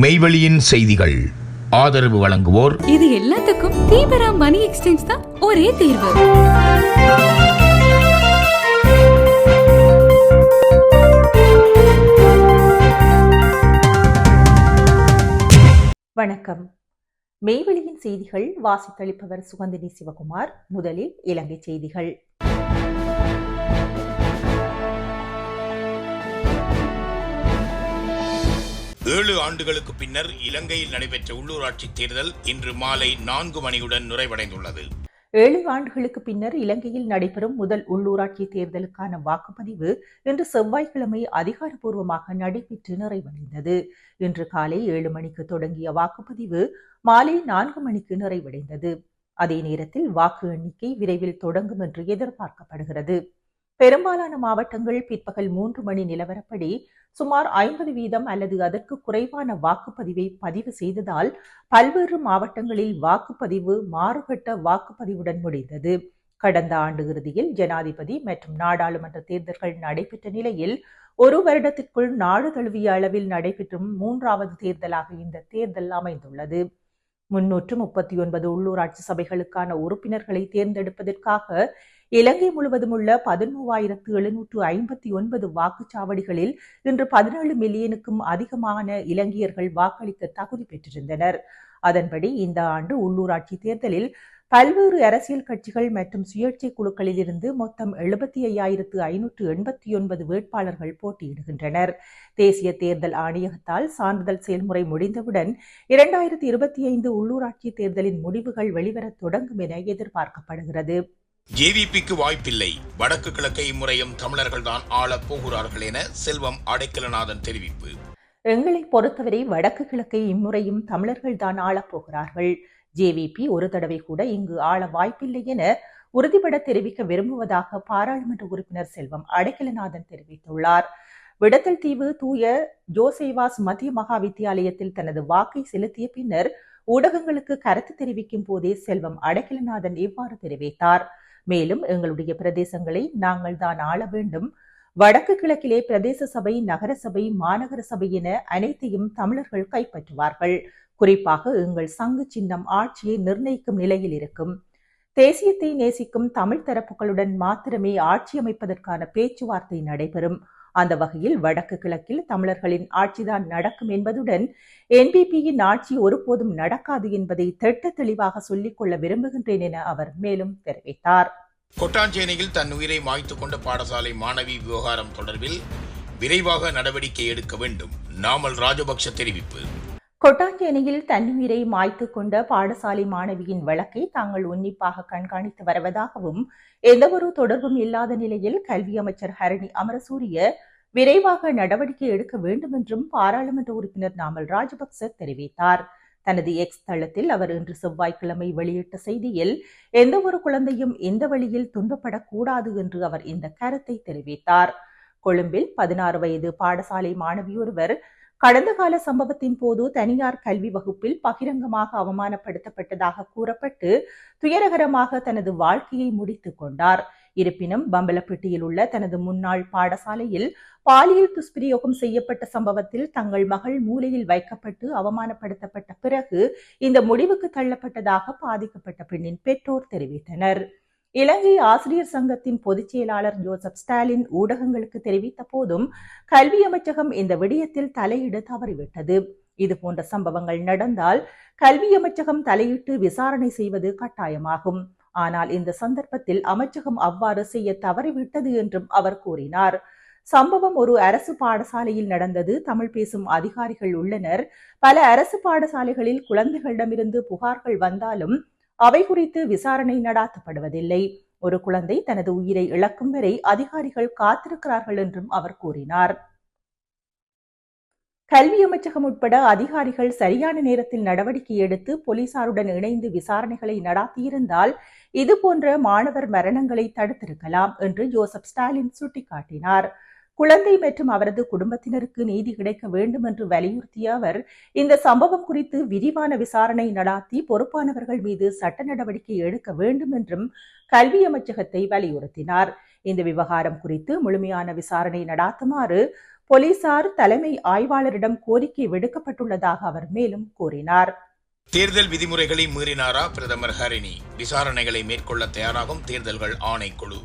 மெய்வெளியின் செய்திகள். ஆதரவு வழங்குவோர். இது எல்லாத்துக்கும் தீபரா மணி எக்ஸ்சேஞ்ச் தான் ஒரே தீர்வு. வணக்கம். மெய்வெளியின் செய்திகள் வாசித்தளிப்பவர் சுகந்தினி சிவகுமார். முதலில் இலங்கை செய்திகள். ஏழு ஆண்டுகளுக்கு பின்னர் இலங்கையில் நடைபெற்ற உள்ளூராட்சி தேர்தல் இன்று மாலை நான்கு மணியுடன் நிறைவடைந்துள்ளது. ஏழு ஆண்டுகளுக்கு பின்னர் இலங்கையில் நடைபெறும் முதல் உள்ளூராட்சி தேர்தலுக்கான வாக்குப்பதிவு இன்று செவ்வாய்க்கிழமை அதிகாரப்பூர்வமாக நடைபெற்று நிறைவடைந்தது. இன்று காலை ஏழு மணிக்கு தொடங்கிய வாக்குப்பதிவு மாலை நான்கு மணிக்கு நிறைவடைந்தது. அதே நேரத்தில் வாக்கு எண்ணிக்கை விரைவில் தொடங்கும் என்று எதிர்பார்க்கப்படுகிறது. பெரும்பாலான மாவட்டங்கள் பிற்பகல் மூன்று மணி நிலவரப்படி சுமார் ஐம்பது வீதம் அல்லது அதற்கு குறைவான வாக்குப்பதிவை பதிவு செய்ததால் பல்வேறு மாவட்டங்களில் வாக்குப்பதிவு மாறுபட்ட வாக்குப்பதிவுடன் முடிந்தது. கடந்த ஆண்டு இறுதியில் ஜனாதிபதி மற்றும் நாடாளுமன்ற தேர்தல்கள் நடைபெற்ற நிலையில் ஒரு வருடத்திற்குள் நாடு தழுவிய அளவில் நடைபெற்றும் மூன்றாவது தேர்தலாக இந்த தேர்தல் அமைந்துள்ளது. முன்னூற்று முப்பத்தி ஒன்பது உள்ளூராட்சி சபைகளுக்கான உறுப்பினர்களை தேர்ந்தெடுப்பதற்காக இலங்கை முழுவதும் உள்ள பதிமூவாயிரத்து எழுநூற்று ஐம்பத்தி ஒன்பது வாக்குச்சாவடிகளில் இன்று பதினேழு மில்லியனுக்கும் அதிகமான இலங்கையர்கள் வாக்களிக்க தகுதி பெற்றிருந்தனர். அதன்படி இந்த ஆண்டு உள்ளூராட்சி தேர்தலில் பல்வேறு அரசியல் கட்சிகள் மற்றும் சுயேட்சை குழுக்களில் இருந்து மொத்தம் எழுபத்தி ஐயாயிரத்து ஐநூற்று எண்பத்தி ஒன்பது வேட்பாளர்கள் போட்டியிடுகின்றனர். தேசிய தேர்தல் ஆணையகத்தால் சான்றிதழ் செயல்முறை முடிந்தவுடன் இரண்டாயிரத்தி இருபத்தி ஐந்து உள்ளூராட்சி தேர்தலின் முடிவுகள் வெளிவரத் தொடங்கும் என எதிர்பார்க்கப்படுகிறது. ஜேவிபிக்கு வாய்ப்பில்லை. வடக்கு கிழக்கை இம்முறையும் தமிழர்கள்தான் ஆளப் போகிறார்கள் என செல்வம் அடைக்கலநாதன் தெரிவிப்பு. எங்களை பொறுத்தவரை வடக்கு கிழக்கை இம்முறையும் தமிழர்கள் தான் ஆளப் போகிறார்கள். ஜேவிபி ஒரு தடவை கூட இங்கு ஆள வாய்ப்பில்லை என உறுதிபட தெரிவிக்க விரும்புவதாக பாராளுமன்ற உறுப்பினர் செல்வம் அடைக்கலநாதன் தெரிவித்துள்ளார். விடத்தல் தீவு தூய ஜோசேவாஸ் மத்திய மகா வித்தியாலயத்தில் தனது வாக்கை செலுத்திய பின்னர் ஊடகங்களுக்கு கருத்து தெரிவிக்கும் போதே செல்வம் அடைக்கலநாதன் இவ்வாறு தெரிவித்தார். மேலும் எங்களுடைய பிரதேசங்களை நாங்கள் தான் ஆள வேண்டும். வடக்கு கிழக்கிலே பிரதேச சபை நகர சபை மாநகர சபை என அனைத்தையும் தமிழர்கள் கைப்பற்றுவார்கள். குறிப்பாக எங்கள் சங்கு சின்னம் ஆட்சியை நிர்ணயிக்கும் நிலையில் இருக்கும். தேசியத்தை நேசிக்கும் தமிழ் தரப்புகளுடன் மாத்திரமே ஆட்சி அமைப்பதற்கான பேச்சுவார்த்தை நடைபெறும். அந்த வகையில் வடக்கு கிழக்கில் தமிழர்களின் ஆட்சிதான் நடக்கும் என்பதுடன் என்பிபியின் ஆட்சி ஒருபோதும் நடக்காது என்பதை திட்ட தெளிவாக சொல்லிக்கொள்ள விரும்புகின்றேன் என அவர் மேலும் தெரிவித்தார். கொட்டாஞ்சேனையில் தன் உயிரை மாய்த்துக் கொண்ட பாடசாலை மாணவி விவகாரம் தொடர்பில் விரைவாக நடவடிக்கை எடுக்க வேண்டும். நாமல் ராஜபக்ஷ தெரிவிப்பு. கொட்டாஞ்சேனையில் தன்னுயிரை மாய்த்து கொண்ட பாடசாலை மாணவியின் வழக்கை தாங்கள் உன்னிப்பாக கண்காணித்து வருவதாகவும் எந்தவொரு தொடர்பும் இல்லாத நிலையில் கல்வி அமைச்சர் ஹரணி அமரசூரிய விரைவாக நடவடிக்கை எடுக்க வேண்டும் என்றும் பாராளுமன்ற உறுப்பினர் நாமல் ராஜபக்ச தெரிவித்தார். தனது எக்ஸ் தளத்தில் அவர் இன்று செவ்வாய்க்கிழமை வெளியிட்ட செய்தியில் எந்த ஒரு குழந்தையும் எந்த வழியில் துன்பப்படக்கூடாது என்று அவர் இந்த கருத்தை தெரிவித்தார். கொழும்பில் பதினாறு வயது பாடசாலை மாணவியொருவர் கடந்த கால சம்பவத்தின் போது தனியார் கல்வி வகுப்பில் பகிரங்கமாக அவமானப்படுத்தப்பட்டதாக கூறப்பட்டு துயரகரமாக தனது வாழ்க்கையை முடித்துக் கொண்டார். இருப்பினும் பம்பலப்பட்டியில் உள்ள தனது முன்னாள் பாடசாலையில் பாலியல் துஷ்பிரயோகம் செய்யப்பட்ட சம்பவத்தில் தங்கள் மகள் மூலையில் வைக்கப்பட்டு அவமானப்படுத்தப்பட்ட பிறகு இந்த முடிவுக்கு தள்ளப்பட்டதாக பாதிக்கப்பட்ட பெண்ணின் பெற்றோர் தெரிவித்தனர். இலங்கை ஆசிரியர் சங்கத்தின் பொதுச் செயலாளர் ஜோசப் ஸ்டாலின் ஊடகங்களுக்கு தெரிவித்த போதும் கல்வி அமைச்சகம் இந்த விடயத்தில் தலையிட தவறிவிட்டது. இது போன்ற சம்பவங்கள் நடந்தால் கல்வி அமைச்சகம் தலையிட்டு விசாரணை செய்வது கட்டாயமாகும். ஆனால் இந்த சந்தர்ப்பத்தில் அமைச்சகம் அவ்வாறு செய்ய தவறிவிட்டது என்றும் அவர் கூறினார். சம்பவம் ஒரு அரசு பாடசாலையில் நடந்தது. தமிழ் பேசும் அதிகாரிகள் உள்ளனர். பல அரசு பாடசாலைகளில் குழந்தைகளிடமிருந்து புகார்கள் வந்தாலும் அவை குறித்து விசாரணை நடாத்தப்படுவதில்லை. ஒரு குழந்தை தனது உயிரை இழக்கும் வரை அதிகாரிகள் காத்திருக்கிறார்கள் என்றும் அவர் கூறினார். கல்வி அமைச்சகம் உட்பட அதிகாரிகள் சரியான நேரத்தில் நடவடிக்கை எடுத்து போலீசாருடன் இணைந்து விசாரணைகளை நடாத்தியிருந்தால் இதுபோன்ற மாணவர் மரணங்களை தடுத்திருக்கலாம் என்று ஜோசப் ஸ்டாலின் சுட்டிக்காட்டினார். குழந்தை மற்றும் அவரது குடும்பத்தினருக்கு நீதி கிடைக்க வேண்டும் என்று வலியுறுத்திய அவர் இந்த சம்பவம் குறித்து விரிவான விசாரணை நடாத்தி பொறுப்பானவர்கள் மீது சட்ட நடவடிக்கை எடுக்க வேண்டும் என்றும் கல்வி அமைச்சகத்தை வலியுறுத்தினார். இந்த விவகாரம் குறித்து முழுமையான விசாரணை நடாத்துமாறு போலீசார் தலைமை ஆய்வாளரிடம் கோரிக்கை விடுக்கப்பட்டுள்ளதாக அவர் மேலும் கூறினார். தேர்தல் விதிமுறைகளை மீறினாரா பிரதமர் ஹரிணி? விசாரணைகளை மேற்கொள்ள தயாராகும் தேர்தல்கள் ஆணைக்குழு.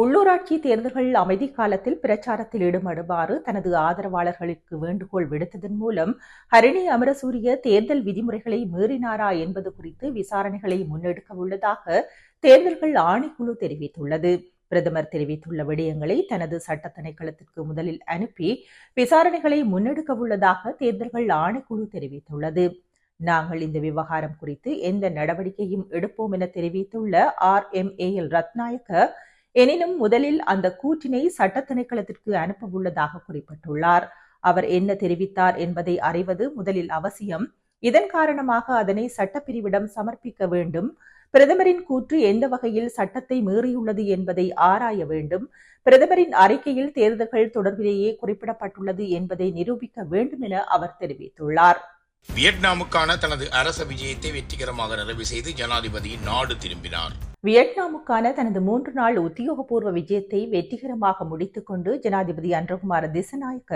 உள்ளூராட்சி தேர்தல்கள் அமைதி காலத்தில் பிரச்சாரத்தில் ஈடுபடுமாறு தனது ஆதரவாளர்களுக்கு வேண்டுகோள் விடுத்ததன் மூலம் ஹரிணி அமரசூரிய தேர்தல் விதிமுறைகளை மீறினாரா என்பது குறித்து விசாரணைகளை முன்னெடுக்க உள்ளதாக தேர்தல்கள் ஆணைக்குழு தெரிவித்துள்ளது. பிரதமர் தெரிவித்துள்ள விடயங்களை தனது சட்ட திணைக்களத்திற்கு முதலில் அனுப்பி விசாரணைகளை முன்னெடுக்க உள்ளதாக தேர்தல்கள் ஆணைக்குழு தெரிவித்துள்ளது. நாங்கள் இந்த விவகாரம் குறித்து எந்த நடவடிக்கையும் எடுப்போம் என தெரிவித்துள்ள R. M. A. L. Ratnayake எனினும் முதலில் அந்த கூற்றினை சட்ட திணைக்களத்திற்கு அனுப்ப உள்ளதாக குறிப்பிட்டுள்ளார். அவர் என்ன தெரிவித்தார் என்பதை அறிவது முதலில் அவசியம். இதன் காரணமாக அதனை சட்டப்பிரிவிடம் சமர்ப்பிக்க வேண்டும். பிரதமரின் கூற்று எந்த வகையில் சட்டத்தை மீறியுள்ளது என்பதை ஆராய வேண்டும். பிரதமரின் அறிக்கையில் தேர்தல்கள் தொடர்பிலேயே குறிப்பிடப்பட்டுள்ளது என்பதை நிரூபிக்க வேண்டும் என அவர் தெரிவித்துள்ளார். வியட்நாமுக்கான தனது அரச விஜயத்தை வெற்றிகரமாக நிறைவு செய்து ஜனாதிபதி நாடு திரும்பினார். வியட்நாமுக்கான தனது மூன்று நாள் உத்தியோகபூர்வ விஜயத்தை வெற்றிகரமாக முடித்துக்கொண்டு ஜனாதிபதி அன்றகுமார திசநாயக்க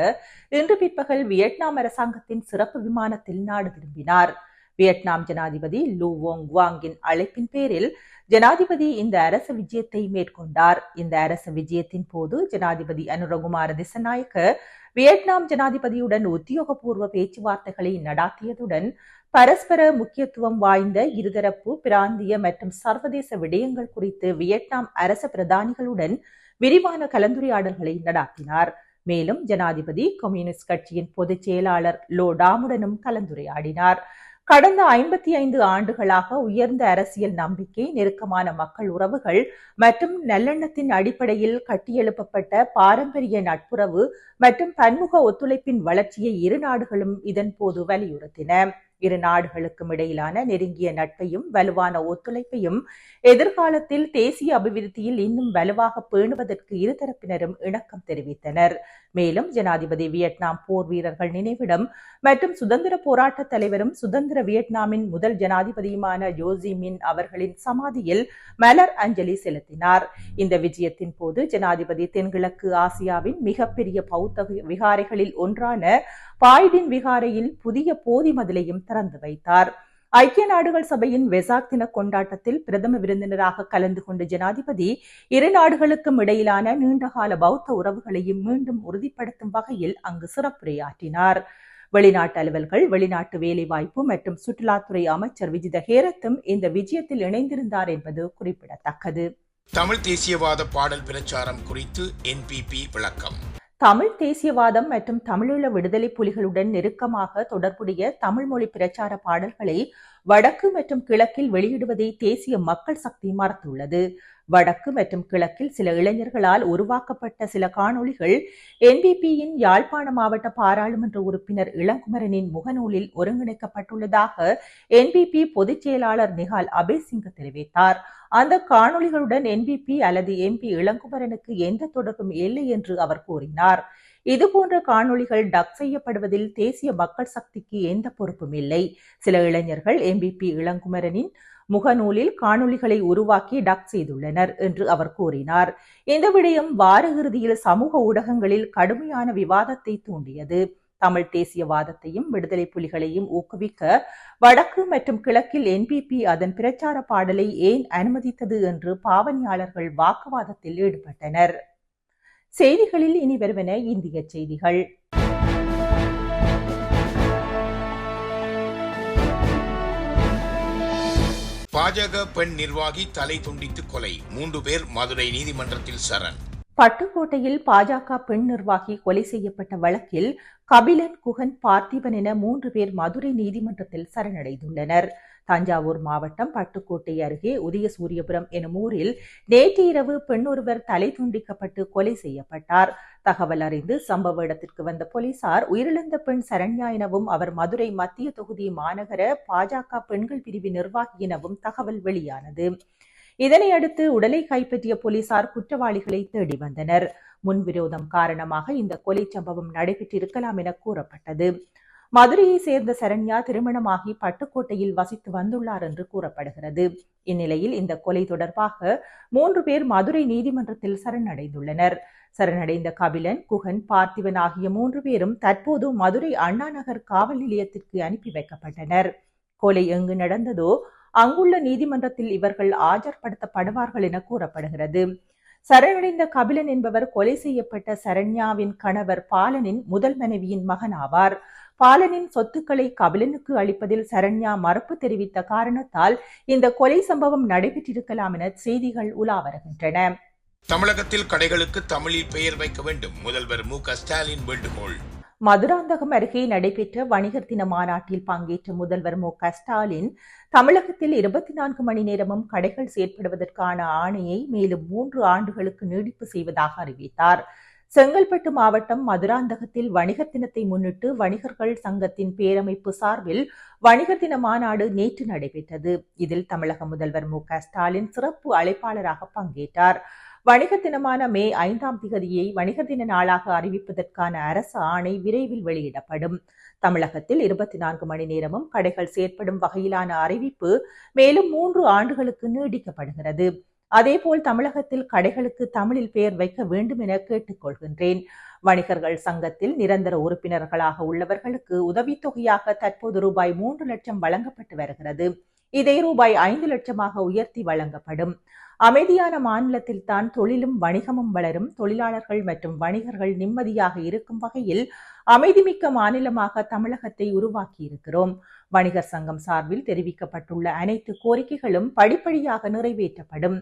இன்று பிற்பகல் வியட்நாம் அரசாங்கத்தின் சிறப்பு விமானத்தில் நாடு திரும்பினார். வியட்நாம் ஜனாதிபதி லூ வோங் குவாங்கின் அழைப்பின் பேரில் ஜனாதிபதி இந்த அரச விஜயத்தை மேற்கொண்டார். இந்த அரச விஜயத்தின் போது ஜனாதிபதி அனுரகுமார திசநாயக்க வியட்நாம் ஜனாதிபதியுடன் உத்தியோகபூர்வ பேச்சுவார்த்தைகளை நடாத்தியதுடன் பரஸ்பர முக்கியத்துவம் வாய்ந்த இருதரப்பு பிராந்திய மற்றும் சர்வதேச விடயங்கள் குறித்து வியட்நாம் அரச பிரதானிகளுடன் விரிவான கலந்துரையாடல்களை நடாத்தினார். மேலும் ஜனாதிபதி கம்யூனிஸ்ட் கட்சியின் பொதுச் செயலாளர் லோ டாமுடனும் கலந்துரையாடினார். கடந்த ஐம்பத்தி ஐந்து ஆண்டுகளாக உயர்ந்த அரசியல் நம்பிக்கை நெருக்கமான மக்கள் உறவுகள் மற்றும் நல்லெண்ணத்தின் அடிப்படையில் கட்டியெழுப்பப்பட்ட பாரம்பரிய நட்புறவு மற்றும் பன்முக ஒத்துழைப்பின் வளர்ச்சியை இரு நாடுகளும் இதன் போது வலியுறுத்தின. இரு நாடுகளுக்கும் இடையிலான நெருங்கிய நட்பையும் வலுவான ஒத்துழைப்பையும் எதிர்காலத்தில் தேசிய அபிவிருத்தியில் இன்னும் வலுவாக பேணுவதற்கு இருதரப்பினரும் இணக்கம் தெரிவித்தனர். மேலும் ஜனாதிபதி வியட்நாம் போர் வீரர்கள் நினைவிடம் மற்றும் சுதந்திர போராட்ட தலைவரும் சுதந்திர வியட்நாமின் முதல் ஜனாதிபதியுமான ஜோசி மின் அவர்களின் சமாதியில் மலர் அஞ்சலி செலுத்தினார். இந்த விஜயத்தின் போது ஜனாதிபதி தென்கிழக்கு ஆசியாவின் மிகப்பெரிய பௌத்த விகாரைகளில் ஒன்றான பாய்டின் விகாரையில் புதிய போதி மதிலையும் திறந்து வைத்தார். ஐக்கிய நாடுகள் சபையின் வெசாக் தின கொண்டாட்டத்தில் பிரதம விருந்தினராக கலந்து கொண்ட ஜனாதிபதி இரு நாடுகளுக்கும் இடையிலான நீண்டகால பௌத்த உறவுகளையும் மீண்டும் உறுதிப்படுத்தும் வகையில் அங்கு சிறப்புரையாற்றினார். வெளிநாட்டு அலுவல்கள் வெளிநாட்டு வேலைவாய்ப்பு மற்றும் சுற்றுலாத்துறை அமைச்சர் விஜித ஹேரத்தும் இந்த விஜயத்தில் இணைந்திருந்தார் என்பது குறிப்பிடத்தக்கது. தமிழ் தேசியவாத பாடல் பிரச்சாரம் குறித்து என்பிபி விளக்கம். தமிழ் தேசியவாதம் மற்றும் தமிழீழ விடுதலை புலிகளுடன் நெருக்கமாக தொடர்புடைய தமிழ் மொழி பிரச்சார பாடல்களை வடக்கு மற்றும் கிழக்கில் வெளியிடுவதை தேசிய மக்கள் சக்தி மறுத்துள்ளது வடக்கு மற்றும் கிழக்கில் சில இளைஞர்களால் உருவாக்கப்பட்ட சில காணொளிகள் என்பிபியின் யாழ்ப்பாண மாவட்ட பாராளுமன்ற உறுப்பினர் இளங்குமரனின் முகநூலில் ஒருங்கிணைக்கப்பட்டுள்ளதாக என்பிபி பொதுச் செயலாளர் நிகால் அபேசிங்க தெரிவித்தார். அந்த காணொளிகளுடன் என்பிபி அல்லது எம்பி இளங்குமரனுக்கு எந்த தொடர்பும் இல்லை என்று அவர் கூறினார். இதுபோன்ற காணொளிகள் டக் செய்யப்படுவதில் தேசிய மக்கள் சக்திக்கு எந்த பொறுப்பும் இல்லை. சில இளைஞர்கள் எம்பிபி இளங்குமரனின் முகநூலில் காணொளிகளை உருவாக்கி டக் செய்துள்ளனர் என்று அவர் கூறினார். இந்த விடயம் வார இறுதியில் சமூக ஊடகங்களில் கடுமையான விவாதத்தை தூண்டியது. தமிழ் தேசியவாதத்தையும் விடுதலை புலிகளையும் ஊக்குவிக்க வடக்கு மற்றும் கிழக்கில் என்பிபி அதன் பிரச்சார பாடலை ஏன் அனுமதித்தது என்று பாவனையாளர்கள் வாக்குவாதத்தில் ஈடுபட்டனர். செய்திகளில் இனி வருவன இந்திய செய்திகள். பாஜக பெண் நிர்வாகி தலை துண்டித்து கொலை. மூன்று பேர் மதுரை நீதிமன்றத்தில் சரண். பட்டுக்கோட்டையில் பாஜக பெண் நிர்வாகி கொலை செய்யப்பட்ட வழக்கில் கபிலன் குகன் பார்த்திபன் என மூன்று பேர் மதுரை நீதிமன்றத்தில் சரணடைந்துள்ளனர். தஞ்சாவூர் மாவட்டம் பட்டுக்கோட்டை அருகே உதயசூரியபுரம் எனும் ஊரில் நேற்று இரவு பெண் ஒருவர் தலை துண்டிக்கப்பட்டு கொலை செய்யப்பட்டார். தகவல் அறிந்து சம்பவ இடத்திற்கு வந்த போலீசார் உயிரிழந்த பெண் சரண்யா எனவும் அவர் மதுரை மத்திய தொகுதி மாநகர பாஜக பெண்கள் பிரிவு நிர்வாகி எனவும் தகவல் வெளியானது. இதனையடுத்து உடலை கைப்பற்றிய போலீசார் குற்றவாளிகளை தேடி வந்தனர். முன்விரோதம் காரணமாக இந்த கொலை சம்பவம் நடைபெற்றிருக்கலாம் என கூறப்பட்டது. மதுரையை சேர்ந்த சரண்யா திருமணமாகி பட்டுக்கோட்டையில் வசித்து வந்துள்ளார் என்று கூறப்படுகிறது. இந்நிலையில் இந்த கொலை தொடர்பாக மூன்று பேர் மதுரை நீதிமன்றத்தில் சரணடைந்துள்ளனர். சரணடைந்த கபிலன் குகன் பார்த்திவன் ஆகிய மூன்று பேரும் தற்போது மதுரை அண்ணா நகர் காவல் நிலையத்திற்கு அனுப்பி வைக்கப்பட்டனர். கொலை எங்கு நடந்ததோ அங்குள்ள நீதிமன்றத்தில் இவர்கள் ஆஜர்படுத்தப்படுவார்கள் என கூறப்படுகிறது. சரணடைந்த கபிலன் என்பவர் கொலை செய்யப்பட்ட சரண்யாவின் கணவர் பாலனின் முதல் மனைவியின் மகன் ஆவார் பாலனின் சொத்துக்களை கபிலனுக்கு அளிப்பதில் சரண்யா மறுப்பு தெரிவித்த காரணத்தால் இந்த கொலை சம்பவம் நடைபெற்றிருக்கலாம் என செய்திகள் உலா வருகின்றன. தமிழகத்தில் கடைகளுக்கு தமிழில் பெயர் வைக்க வேண்டும். முதல்வர் மு ஸ்டாலின் வேண்டுகோள். மதுராந்தகம் அருகே நடைபெற்ற வணிகர் தின மாநாட்டில் பங்கேற்ற முதல்வர் மு க ஸ்டாலின் தமிழகத்தில் இருபத்தி நான்கு மணி நேரமும் கடைகள் செயற்படுவதற்கான ஆணையை மேலும் மூன்று ஆண்டுகளுக்கு நீடிப்பு செய்வதாக அறிவித்தார். செங்கல்பட்டு மாவட்டம் மதுராந்தகத்தில் வணிகர் தினத்தை முன்னிட்டு வணிகர்கள் சங்கத்தின் பேரமைப்பு சார்பில் வணிகர் தின மாநாடு நேற்று நடைபெற்றது. இதில் தமிழக முதல்வர் மு க ஸ்டாலின் சிறப்பு அழைப்பாளராக பங்கேற்றார். வணிகர் தினமான மே ஐந்தாம் திகதியை வணிகர் தின நாளாக அறிவிப்பதற்கான அரசு ஆணை விரைவில் வெளியிடப்படும். தமிழகத்தில் இருபத்தி நான்கு மணி நேரமும் கடைகள் செயற்படும் வகையிலான அறிவிப்பு மேலும் மூன்று ஆண்டுகளுக்கு நீடிக்கப்படுகிறது. அதேபோல் தமிழகத்தில் கடைகளுக்கு தமிழில் பெயர் வைக்க வேண்டும் என கேட்டுக்கொள்கின்றேன். வணிகர்கள் சங்கத்தில் நிரந்தர உறுப்பினர்களாக உள்ளவர்களுக்கு உதவித்தொகையாக தற்போது ரூபாய் மூன்று லட்சம் வழங்கப்பட்டு வருகிறது. இதை ரூபாய் ஐந்து லட்சமாக உயர்த்தி வழங்கப்படும். அமைதியான மாநிலத்தில் தான் தொழிலும் வணிகமும் வளரும். தொழிலாளர்கள் மற்றும் வணிகர்கள் நிம்மதியாக இருக்கும் வகையில் அமைதிமிக்க மாநிலமாக தமிழகத்தை உருவாக்கி இருக்கிறோம் வணிகர் சங்கம் சார்பில் தெரிவிக்கப்பட்டுள்ள அனைத்து கோரிக்கைகளும் படிப்படியாக நிறைவேற்றப்படும்.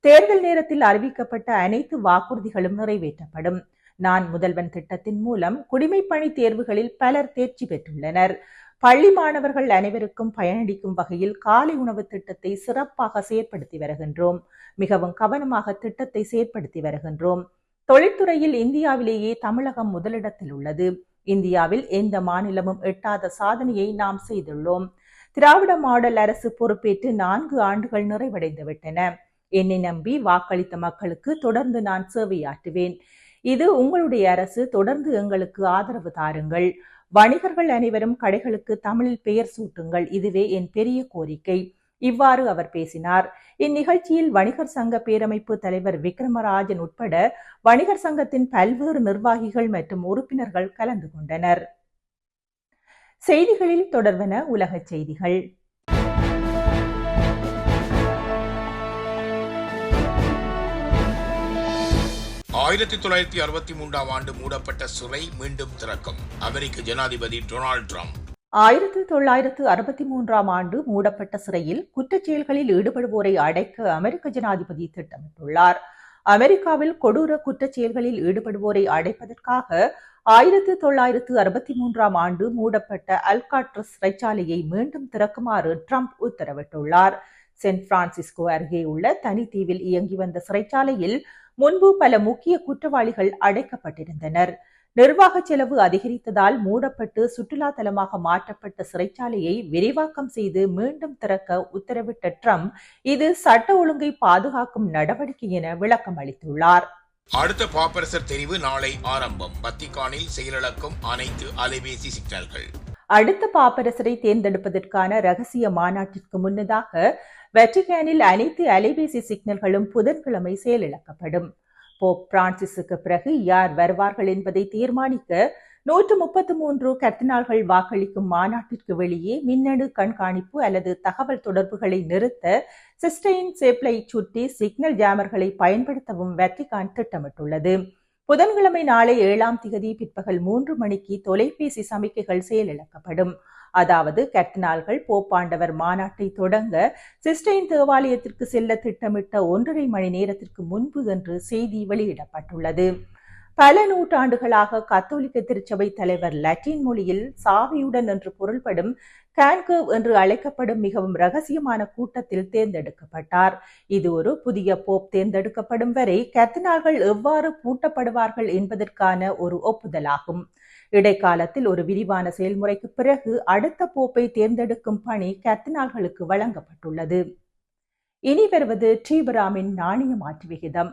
தேர்தல் நேரத்தில் அறிவிக்கப்பட்ட அனைத்து வாக்குறுதிகளும் நிறைவேற்றப்படும். நான் முதல்வன் திட்டத்தின் மூலம் குடிமைப்பணி தேர்வுகளில் பலர் தேர்ச்சி பெற்றுள்ளனர். பள்ளி மாணவர்கள் அனைவருக்கும் பயனளிக்கும் வகையில் காலை உணவு திட்டத்தை சிறப்பாக செயற்படுத்தி வருகின்றோம். மிகவும் கவனமாக திட்டத்தை செயற்படுத்தி வருகின்றோம். தொழில்துறையில் இந்தியாவிலேயே தமிழகம் முதலிடத்தில் உள்ளது. இந்தியாவில் எந்த மாநிலமும் எட்டாத சாதனையை நாம் செய்துள்ளோம். திராவிட மாடல் அரசு பொறுப்பேற்று நான்கு ஆண்டுகள் நிறைவடைந்து விட்டன. என்னை நம்பி வாக்களித்த மக்களுக்கு தொடர்ந்து நான் சேவையாற்றுவேன். இது உங்களுடைய அரசு தொடர்ந்து எங்களுக்கு ஆதரவு தாருங்கள். வணிகர்கள் அனைவரும் கடைகளுக்கு தமிழில் பெயர் சூட்டுங்கள். இதுவே என் பெரிய கோரிக்கை. இவ்வாறு அவர் பேசினார். இந்நிகழ்ச்சியில் வணிகர் சங்க பேரமைப்பு தலைவர் விக்ரமராஜன் உட்பட வணிகர் சங்கத்தின் பல்வேறு நிர்வாகிகள் மற்றும் உறுப்பினர்கள் கலந்து கொண்டனர். செய்திகளில் தொடர்வன உலக செய்திகள். ஆயிரத்தி தொள்ளாயிரத்தி அறுபத்தி மூன்றாம் ஆண்டு மூடப்பட்ட சிறை மீண்டும் திறக்கும். அமெரிக்க ஜனாதிபதி டொனால்ட் ட்ரம்ப். ஆயிரத்தி தொள்ளாயிரத்து அறுபத்தி மூன்றாம் ஆண்டு மூடப்பட்ட சிறையில் குற்றச்செயல்களில் ஈடுபடுவோரை அடைக்க அமெரிக்க ஜனாதிபதி திட்டமிட்டுள்ளார். அமெரிக்காவில் கொடூர குற்றச்செயல்களில் ஈடுபடுவோரை அடைப்பதற்காக ஆயிரத்தி தொள்ளாயிரத்து அறுபத்தி மூன்றாம் ஆண்டு மூடப்பட்ட அல்காட்ரஸ் சிறைச்சாலையை மீண்டும் திறக்குமாறு ட்ரம்ப் உத்தரவிட்டுள்ளார். சென்ட் பிரான்சிஸ்கோ அருகே உள்ள தனித்தீவில் இயங்கி வந்த சிறைச்சாலையில் முன்பு பல முக்கிய குற்றவாளிகள் அடைக்கப்பட்டிருந்தனர். நிர்வாக செலவு அதிகரித்ததால் மூடப்பட்டு சுற்றுலா தலமாக மாற்றப்பட்ட சிறைச்சாலையை விரிவாக்கம் செய்து மீண்டும் திறக்க உத்தரவிட்ட ட்ரம்ப் இது சட்ட ஒழுங்கை பாதுகாக்கும் நடவடிக்கை என விளக்கம் அளித்துள்ளார். அடுத்த பாப்பரசர் தெரிவு நாளை ஆரம்பம். வத்திக்கானில் செயலிழக்கும் அனைத்து அலைபேசி சிக்னல்கள். அடுத்த பாப்பரசரை தேர்ந்தெடுப்பதற்கான ரகசிய மாநாட்டிற்கு முன்னதாக வெட்டிகானில் அனைத்து அலைபேசி சிக்னல்களும் புதன்கிழமை செயலிழக்கப்படும். போப் பிரான்சிஸுக்கு பிறகு யார் வருவார்கள் என்பதை தீர்மானிக்க நூற்று முப்பத்து மூன்று கர்தினால்கள் வாக்களிக்கும் மாநாட்டிற்கு வெளியே மின்னணு கண்காணிப்பு அல்லது தகவல் தொடர்புகளை நிறுத்த சிஸ்டைன் சேப்லை சுற்றி சிக்னல் ஜாமர்களை பயன்படுத்தவும் வெட்டிகான் திட்டமிட்டுள்ளது. புதன்கிழமை நாளை ஏழாம் திகதி பிற்பகல் மூன்று மணிக்கு தொலைபேசி சமிக்கைகள் செயலிழக்கப்படும். அதாவது கர்தினால்கள் போப்பாண்டவர் மாநாட்டை தொடங்க சிஸ்டைன் தேவாலயத்திற்கு செல்ல திட்டமிட்ட ஒன்றரை மணி நேரத்திற்கு முன்பு என்று செய்தி வெளியிடப்பட்டுள்ளது. பல நூற்றாண்டுகளாக கத்தோலிக்க திருச்சபை தலைவர் லட்டின் மொழியில் சாவியுடன் என்று பொருள்படும் கான்கர்வ் என்று அழைக்கப்படும் மிகவும் ரகசியமான கூட்டத்தில் தேர்ந்தெடுக்கப்பட்டார். இது ஒரு புதிய போப் தேர்ந்தெடுக்கப்படும் வரை கத்தினார்கள் எவ்வாறு பூட்டப்படுவார்கள் என்பதற்கான ஒரு ஒப்புதலாகும். இடைக்காலத்தில் ஒரு விரிவான செயல்முறைக்கு பிறகு அடுத்த போப்பை தேர்ந்தெடுக்கும் பணி கர்தினால்களுக்கு வழங்கப்பட்டுள்ளது. இனி வருவது டீபராமின் நாணய மாற்று விகிதம்.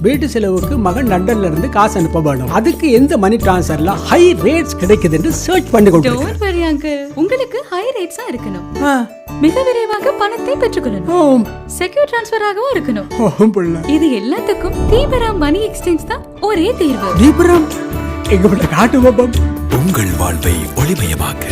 வீட்டு செலவுக்கு மகன் லண்டன்ல இருந்து காசு அனுப்ப வேணும். அதுக்கு எந்த மணி டிரான்ஸ்ஃபர்ல ஹை ரேட்ஸ் கிடைக்குதுன்னு சர்ச் பண்ணி அங்கிள் உங்களுக்கு ஹை ரேட்ஸா இருக்கணும். ஆ, மிக விரைவாக பணத்தை பெற்றுக்கொள்ளணும். செக்யூர் டிரான்ஸ்ஃபர் ஆகவும் இருக்கணும். இது எல்லாத்துக்கும் தீபரா மணி எக்ஸ்சேஞ்ச் தான் ஒரே தீர்வு. தீபுரம் எங்க பிள்ளை காட்டு உங்கள் வாழ்வை ஒளிமயமாக்க